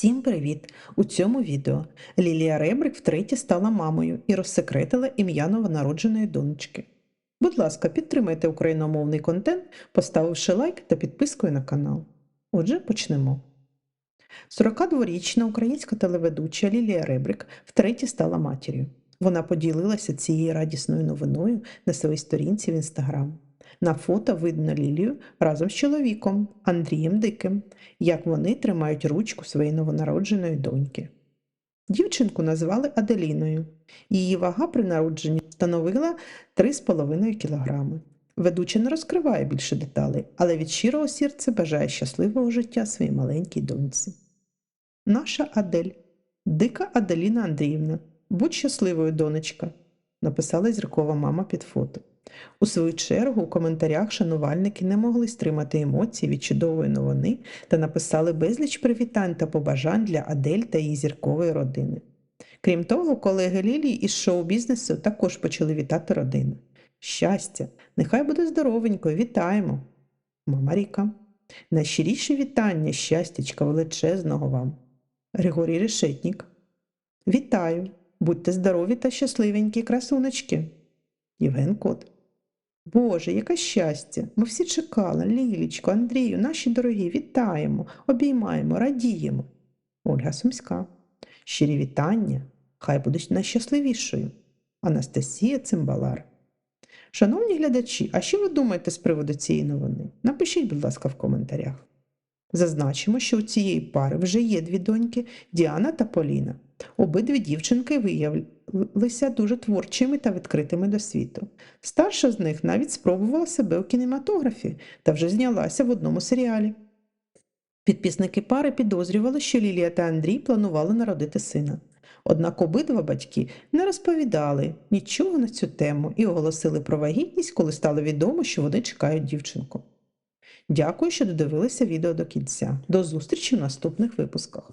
Всім привіт! У цьому відео Лілія Ребрик втретє стала мамою і розсекретила ім'я новонародженої донечки. Будь ласка, підтримайте україномовний контент, поставивши лайк та підпискою на канал. Отже, почнемо. 42-річна українська телеведуча Лілія Ребрик втретє стала матір'ю. Вона поділилася цією радісною новиною на своїй сторінці в інстаграм. На фото видно Лілію разом з чоловіком Андрієм Диким, як вони тримають ручку своєї новонародженої доньки. Дівчинку назвали Аделіною. Її вага при народженні становила 3,5 кілограми. Ведуча не розкриває більше деталей, але від щирого серця бажає щасливого життя своїй маленькій доньці. Наша Адель, дика Аделіна Андріївна, будь щасливою, донечка, написала зіркова мама під фото. У свою чергу у коментарях шанувальники не могли стримати емоцій від чудової новини та написали безліч привітань та побажань для Адель та її зіркової родини. Крім того, колеги Лілії із шоу-бізнесу також почали вітати родину. Щастя, нехай буде здоровенько, вітаємо. Мама Ріка. Найщиріші вітання, щастячка величезного вам. Григорій Решетнік. Вітаю! Будьте здорові та щасливенькі, красунечки. Євген Кот. Боже, яке щастя! Ми всі чекали, Лілічко, Андрію, наші дорогі, вітаємо, обіймаємо, радіємо. Ольга Сумська. Щирі вітання, хай будуть найщасливішою. Анастасія Цимбалар. Шановні глядачі, а що ви думаєте з приводу цієї новини? Напишіть, будь ласка, в коментарях. Зазначимо, що у цієї пари вже є дві доньки Діана та Поліна. Обидві дівчинки виявилися дуже творчими та відкритими до світу. Старша з них навіть спробувала себе у кінематографі та вже знялася в одному серіалі. Підписники пари підозрювали, що Лілія та Андрій планували народити сина. Однак обидва батьки не розповідали нічого на цю тему і оголосили про вагітність, коли стало відомо, що вони чекають дівчинку. Дякую, що додивилися відео до кінця. До зустрічі в наступних випусках.